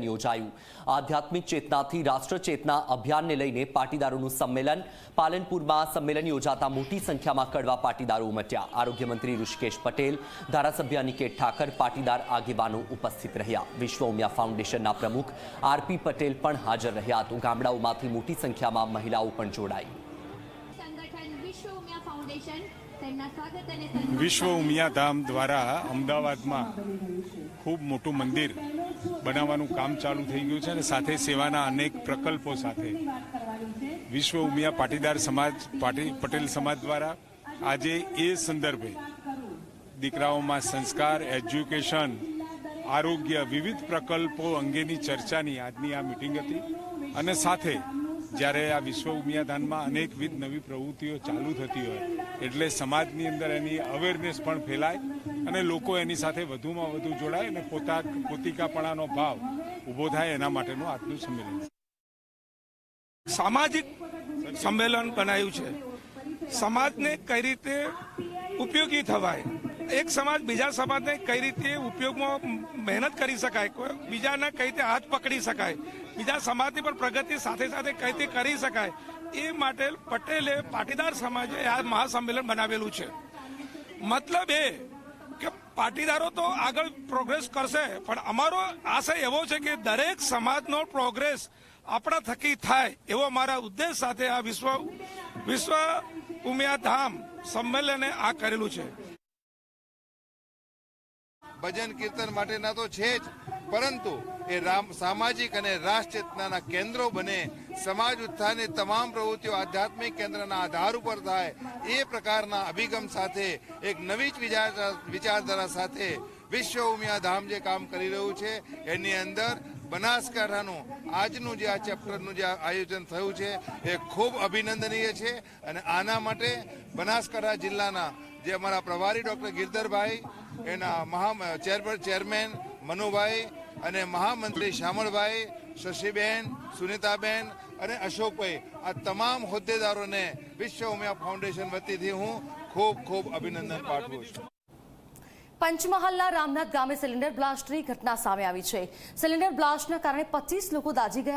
સંમેલન યોજાયું. આધ્યાત્મિક ચેતનાથી રાષ્ટ્ર ચેતના અભિયાનને લઈને પાટીદારોનું સંમેલન. પાલનપુરમાં સંમેલન યોજાતા મોટી સંખ્યામાં કડવા પાટીદારો ઉમટ્યા. આરોગ્યમંત્રી ઋષિકેશ પટેલ ધારાસભ્ય અનિકેત ઠાકર પાટીદાર આગેવાનો ઉપસ્થિત રહ્યા. વિશ્વ ઉમિયા ફાઉન્ડેશનના પ્રમુખ આરપી પટેલ પણ હાજર રહ્યા. તો ગામડાઓમાંથી મોટી સંખ્યામાં મહિલાઓ પણ જોડાઈ. વિશ્વ ઉમિયા ફાઉન્ડેશન તેમના સ્વાગત અને સન્માન વિશ્વ ઉમિયાધામ દ્વારા અમદાવાદમાં ખૂબ મોટું મંદિર બનાવવાનું કામ ચાલુ થઈ ગયું છે અને સાથે સેવાના અનેક પ્રકલ્પો સાથે વિશ્વ ઉમિયા પાટીદાર સમાજ, પાટી, પટેલ સમાજ દ્વારા આજે એ સંદર્ભે દીકરાઓમાં સંસ્કાર, એજ્યુકેશન, આરોગ્ય વિવિધ પ્રકલ્પો અંગેની ચર્ચાની આજની આ મિટિંગ હતી. અને સાથે જ્યારે આ વિશ્વ ઉમિયાધાનમાં અનેકવિધ નવી પ્રવૃત્તિઓ ચાલુ થતી હોય, એટલે સમાજની અંદર એની અવેરનેસ પણ ફેલાય અને લોકો એની સાથે વધુમાં વધુ જોડાય અને પોતા, પોતિકાપણાનો ભાવ ઊભો થાય એના માટેનું આજનું સંમેલન સામાજિક સંમેલન બનાવ્યું છે. સમાજને કઈ રીતે ઉપયોગી થવાય? એક સમાજ બીજા સમાજને કઈ રીતે ઉપયોગમાં મહેનત કરી શકાય બીજાને કઈ રીતે હાથ પકડી શકાય, બીજા સમાજની પણ પ્રગતિ સાથે સાથે કઈ રીતે કરી શકાય, એ માટે પટેલે પાટીદાર સમાજે આ મહાસંમેલન બનાવેલું છે. મતલબ એ કે પાટીદારો તો આગળ પ્રોગ્રેસ કરશે, પણ અમારો આશય એવો છે કે દરેક સમાજનો પ્રોગ્રેસ આપણા થકી થાય, એવો મારા ઉદ્દેશ સાથે આ વિશ્વ વિશ્વ ઉમિયા ધામ સંમેલને આ કરેલું છે. ભજન કીર્તન માટેના તો છે જ. પરંતુ એ સામાજિક અને રાષ્ટ્ર ચેતનાના કેન્દ્રો બને, સમાજ ઉત્થાનની તમામ પ્રવૃત્તિઓ આધ્યાત્મિક કેન્દ્રના આધાર ઉપર થાય, એ પ્રકારના અભિગમ સાથે, એક નવી જ વિચાર, વિચારધારા સાથે વિશ્વ ઉમિયા ધામ જે કામ કરી રહ્યું છે, એની અંદર બનાસકાંઠાનું આજનું જે આ ચેપ્ટરનું જે આયોજન થયું છે, એ ખૂબ અભિનંદનીય છે. અને આના માટે બનાસકાંઠા જિલ્લાના જે અમારા પ્રભારી ડૉક્ટર ગિરધરભાઈ એના મહા ચેરમેન મનુભાઈ અને મહામંત્રી શ્યામળભાઈ શશીબેન, સુનિતાબેન અને અશોકભાઈ. આ તમામ હોદ્દેદારોને વિશ્વ ઉમિયા ફાઉન્ડેશન વતીથી હું ખૂબ ખૂબ અભિનંદન પાઠવું છું. પંચમહાલના રામનાથ ગામે સિલિન્ડર બ્લાસ્ટની ઘટના સામે આવી છે. સિલિન્ડર બ્લાસ્ટના કારણે પચીસ લોકો દાજી ગયા